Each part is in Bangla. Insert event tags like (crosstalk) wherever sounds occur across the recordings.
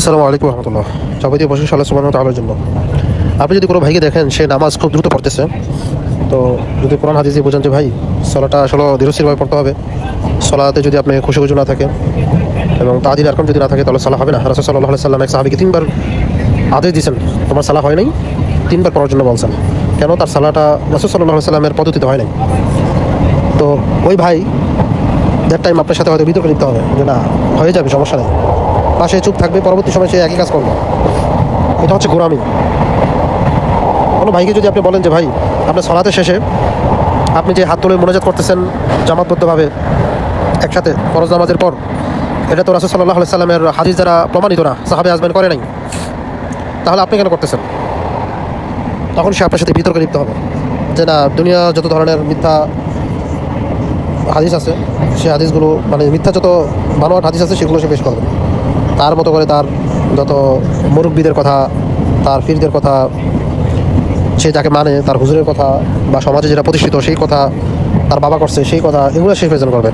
আসসালামু আলাইকুম রহমতুল্লাহ। যাবতীয় প্রশংসা আল্লাহ সুবাহ তালার জন্য। আপনি যদি কোনো ভাইকে দেখেন, সে নামাজ খুব দ্রুত পড়তেছে। তো যদি কোরআন হাদিসে বোঝেন যে, ভাই, সলাটা আসলে ধীরস্থিরভাবে পড়তে হবে। সলাতে যদি আপনি খুশি খুশি না থাকে এবং তাদির আরকম যদি না থাকে, তাহলে সালা হবে না। রাসুল সাল্লাহ সাল্লাম এক সাহাবিকে তিনবার আদেশ দিয়েছেন, তোমার সালা হয় নাই? তিনবার পড়ার জন্য বলছেন। কেন? তার সালাটা রাসুল সাল্লাহ সাল্লামের পদ্ধতিতে হয় নাই। তো ওই ভাই দ্যাট টাইম আপনার সাথে হয়তো বিতর্ক লিখতে হবে, যে না, হয়ে যাবে, সমস্যা নেই। পাশে চুপ থাকবে, পরবর্তী সময় সে একই কাজ করবে। এটা হচ্ছে গোরামি কোনো ভাইকে যদি আপনি বলেন যে, ভাই, আপনার সলাতে শেষে আপনি যে হাত তুলে মোনাজাত করতেছেন জামাতবদ্ধভাবে একসাথে ফরজ নামাজের পর, এটা তো রাসুল সাল্লাহ সাল্লামের হাদিস যারা প্রমাণিত না, সাহাবে আজমেন করে নাই। তাহলে আপনি কেন করতেছেন? তখন সে আপনার সাথে বিতর্কে লিপ্ত হবে। যে না, দুনিয়া যত ধরনের মিথ্যা হাদিস আছে, সে হাদিসগুলো মানে মিথ্যা যত বানোয়াট হাদিস আছে, সেগুলো সে পেশ করবে। তার মতো করে তার যত মুরব্বীদের কথা, তার ফিরদের কথা, সে যাকে মানে তার হুজুরের কথা বা সমাজে যেটা প্রতিষ্ঠিত সেই কথা, তার বাবা করছে সেই কথা, এগুলো সে প্রেজেন্ট করবে।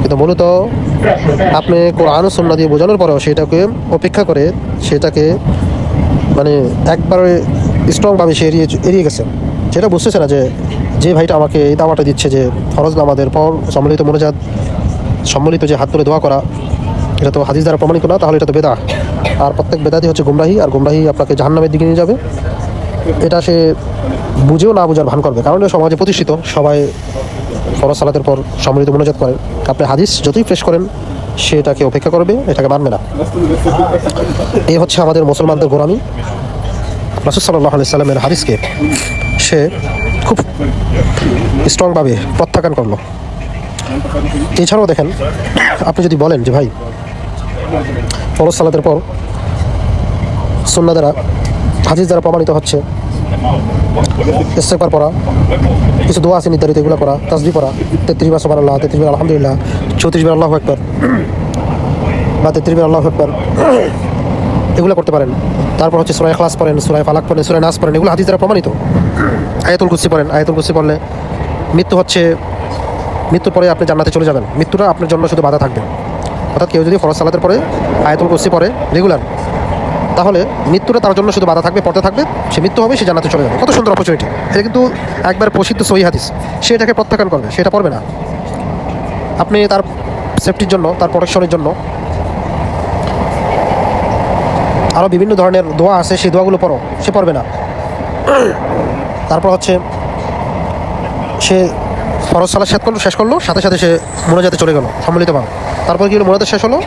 কিন্তু মূলত আপনি কোরআন সন্না দিয়ে বোঝানোর পরেও সেটাকে অপেক্ষা করে সেটাকে মানে একবারে স্ট্রংভাবে সে এড়িয়ে এড়িয়ে গেছে। সেটা বুঝতেছে না যে যে ভাইটা আমাকে এই দাওয়াটা দিচ্ছে যে, ফরজ নামাদের পর সম্মিলিত মনোজাত, সম্মিলিত যে হাত তুলে দোয়া করা এটা তো হাদিস দ্বারা প্রমাণিত না, তাহলে এটা তো বেদা। আর প্রত্যেক বেদাতি হচ্ছে গুমরাহি, আর গুমরাহি আপনাকে জাহান্নামের দিকে নিয়ে যাবে। এটা সে বুঝেও না বুঝার ভান করবে, কারণ সমাজে প্রতিষ্ঠিত, সবাই ফরজ সালাতের পর সম্মিলিত মনোজাত করে আপনি হাদিস যতই পেশ করেন, সে এটাকে অপেক্ষা করবে, এটাকে মানবে না। এই হচ্ছে আমাদের মুসলমানদের গোরামি রাসুল সাল্লাহ আলি সাল্লামের হাদিসকে সে খুব স্ট্রংভাবে প্রত্যাখ্যান করল। এছাড়াও দেখেন, আপনি যদি বলেন যে ভাই ফরজ সালাতের পর সন্না দ্বারা হাদিস দ্বারা প্রমাণিত হচ্ছে ইস্তেকবার পড়া, কিছু দোয়া আছে নির্ধারিত, এগুলো করা তাসবি পড়া, তেত্রিশ বার সোমান আল্লাহ তেত্রিশ বার আলহামদুলিল্লাহ, চৌত্রিশ বার আল্লাহ একবার বা তেত্রিশ বার আল্লাহ একবার এগুলো করতে পারেন। তারপর হচ্ছে সুরায় ক্লাস পড়েন, সুরায় ফালাক পড়েন, সুরায় নাচ পড়েন, এগুলো হাদিস দ্বারা প্রমাণিত। আয়াতুল কুসি পড়েন, আয়াতুল কুসি পড়লে মৃত্যু হচ্ছে, মৃত্যুর পরে আপনি জান্নাতে চলে যাবেন। মৃত্যুটা আপনার জন্য শুধু বাধা থাকবে। অর্থাৎ কেউ যদি ফরজ সালাতের পরে, আয়াতুল কুসি পড়ে রেগুলার তাহলে মৃত্যুটা তার জন্য শুধু বাধা থাকবে পড়তে থাকবে, সে মৃত্যু হবে, সে জানাতে চলে যাবে। কত সুন্দর অপরচুনিটি এটা কিন্তু একবার প্রসিদ্ধ সহি হাদিস। সে এটাকে প্রত্যাখ্যান করবে সেটা পড়বে না। আপনি তার সেফটির জন্য, তার প্রোটেকশনের জন্য আরও বিভিন্ন ধরনের দোয়া আছে, সেই দোয়াগুলো পড়ো, সে পড়বে না। তারপর হচ্ছে, সে ফরজ সালা শেষ করল শেষ করল, সাথে সাথে সে মোনাজাতে চলে গেলো, সম্মিলিতভাবে। তারপর কি হলো? মোনাজাত শেষ হলো?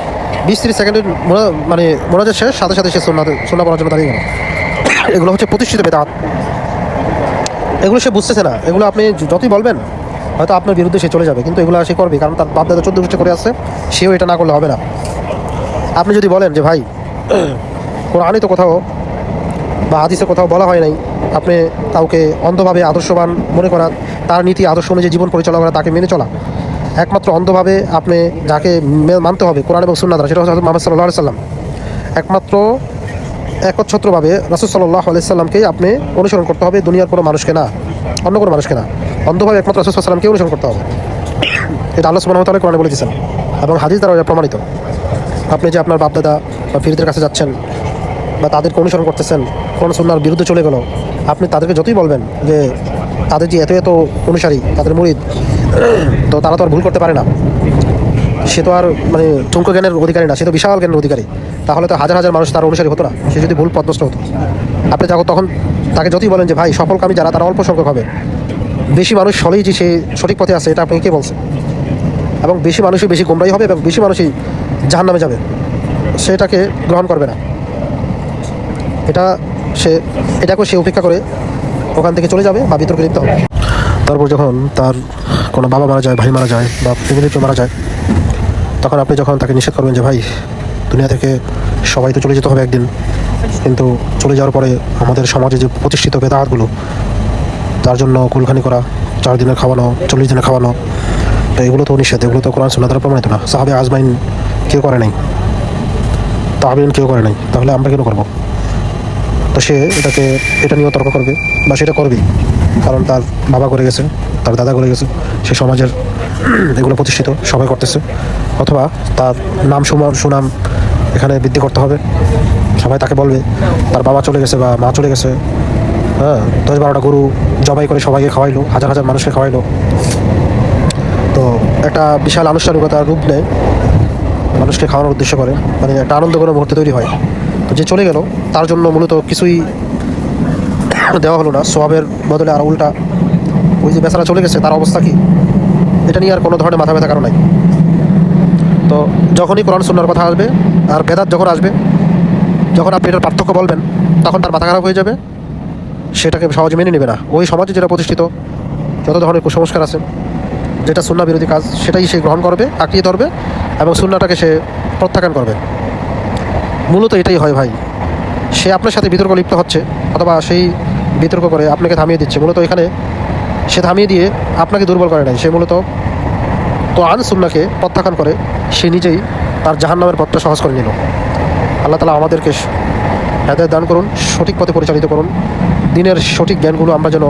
বিশ তিরিশ সেকেন্ডের মোনা- মানে মোনাজাত শেষ, সাথে সাথে সে সোনাতে সোনা পড়ার জন্য দাঁড়িয়ে গেল। এগুলো হচ্ছে প্রতিষ্ঠিত বেদাত। এগুলো সে বুঝতেছে না। এগুলো আপনি যতই বলবেন, হয়তো আপনার বিরুদ্ধে সে চলে যাবে। কিন্তু এগুলো সে করবে, কারণ তার বাপ দাদা চোদ্দ বছর করে আসছে সেও এটা না করলে হবে না। আপনি যদি বলেন যে, ভাই কোরআনই তো কোথাও বা হাদিসে কোথাও বলা হয় নাই, আপনি কাউকে অন্ধভাবে আদর্শবান মনে করা তার নীতি, আদর্শ অনুযায়ী জীবন পরিচালনা করা, তাকে মেনে চলা। একমাত্র অন্ধভাবে আপনি যাকে মানতে হবে, কোরআন এবং সুন্নাদ সেটা হচ্ছে মোহাম্মদ সাল্লাহ সাল্লাম। একমাত্র একচ্ছত্রভাবে রাসুল সাল্লাহ আলাইসাল্লামকেই আপনি অনুসরণ করতে হবে, দুনিয়ার কোনো মানুষকে না, অন্য কোনো মানুষকে না। অন্ধভাবে একমাত্র রাসুল সাল্লামকে অনুসরণ করতে হবে। এটা আল্লাহ সুবাহ তালা কোরআনে বলে এবং হাদিস দ্বারা প্রমাণিত। আপনি যে আপনার বাপদাদা বা ফিরদের কাছে যাচ্ছেন বা তাদেরকে অনুসরণ করতেছেন, কোন সন্ন্যার বিরুদ্ধে চলে গেল, আপনি তাদেরকে যতই বলবেন যে তাদের যে এত এত অনুসারী, তাদের মুরিদ, তো তারা তো আর ভুল করতে পারে না। সে তো আর মানে ঠুঙ্ক জ্ঞানের অধিকারী না, সে তো বিশাল জ্ঞানের অধিকারী। তাহলে তো হাজার হাজার মানুষ তার অনুসারী হতো না, সে যদি ভুল পদস্থ হতো। আপনি যখন, তখন তাকে যতই বলেন যে, ভাই, সফলকামী যারা, তারা অল্প সংখ্যক হবে। বেশি মানুষ হলেই যে সে সঠিক পথে আছে, এটা আপনি কে বলছেন? এবং বেশি মানুষই বেশি গোমরাই হবে এবং বেশি মানুষই জাহান নামে যাবে। সেটাকে গ্রহণ করবে না। এটা সে, এটাকেও সে উপেক্ষা করে ওখান থেকে চলে যাবে বা বিতর্কে লিপ্ত হবে। তারপর যখন তার কোনো বাবা মারা যায়, ভাই মারা যায় বা ফ্যামিলিতে মারা যায়, তখন আপনি যখন তাকে নিষেধ করবেন যে, ভাই, দুনিয়া থেকে সবাই তো চলে যেতে হবে একদিন। কিন্তু চলে যাওয়ার পরে আমাদের সমাজে যে প্রতিষ্ঠিত বেদাহাতগুলো তার জন্য কুলখানি করা, চার দিনের খাওয়ানো, চল্লিশ দিনের খাওয়ানো, তো এগুলো তো নিষেধ, এগুলো তো কোরআন সুন্নাহ দ্বারা প্রমাণিত না। সাহাবে আজমাইন কেউ করে নাই। তাবিন কেউ করে নাই। তাহলে আমরা কেন করব? তো সে এটাকে, এটা নিয়েও তর্ক করবে, বা সেটা করবেই। কারণ তার বাবা করে গেছে, তার দাদা করে গেছে, সে সমাজের (clears throat) এগুলো প্রতিষ্ঠিত, সবাই করতেছে। অথবা তার নাম সুনাম এখানে বৃদ্ধি করতে হবে। সবাই তাকে বলবে, তার বাবা চলে গেছে বা মা চলে গেছে। হ্যাঁ দশ বারোটা গরু জবাই করে সবাইকে খাওয়াইলো, হাজার হাজার মানুষকে খাওয়াইলো। তো একটা বিশাল আনুষ্ঠানিকতার রূপ নেয়, মানুষকে খাওয়ানোর উদ্দেশ্য করে। মানে একটা আনন্দকর মুহূর্ত তৈরি হয়। যে চলে গেল, তার জন্য মূলত কিছুই দেওয়া হলো না। সোয়াবের বদলে আর উল্টা ওই যে বেচারা চলে গেছে, তার অবস্থা কি? এটা নিয়ে আর কোনো ধরনের মাথা ব্যথা কারণ নাই। তো যখনই কোরআন সুন্নার কথা আসবে আর বেদাত যখন আসবে, যখন আপনি এটার পার্থক্য বলবেন, তখন তার মাথা খারাপ হয়ে যাবে। সেটাকে সহজে মেনে নেবে না। ওই সমাজে যেটা প্রতিষ্ঠিত, যত ধরনের কুসংস্কার আছে, যেটা সুন্না বিরোধী কাজ, সেটাই সে গ্রহণ করবে, আঁকড়িয়ে ধরবে এবং সুন্নাটাকে সে প্রত্যাখ্যান করবে। মূলত এটাই হয় ভাই। সে আপনার সাথে বিতর্ক লিপ্ত হচ্ছে, অথবা সেই বিতর্ক করে আপনাকে থামিয়ে দিচ্ছে। মূলত এখানে সে থামিয়ে দিয়ে আপনাকে দুর্বল করে নাই। সে মূলত তো আন সুন্নাকে প্রত্যাখ্যান করে, সে নিজেই তার জাহান্নামের পথটা সহজ করে নিল। আল্লাহ তালা আমাদেরকে হেদায়ত দান করুন, সঠিক পথে পরিচালিত করুন। দিনের সঠিক জ্ঞানগুলো আমরা যেন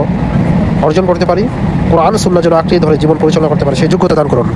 অর্জন করতে পারি, কোরআন সুন্না যেন আঁকড়িয়ে ধরে জীবন পরিচালনা করতে পারি, সেই যোগ্যতা দান করুন।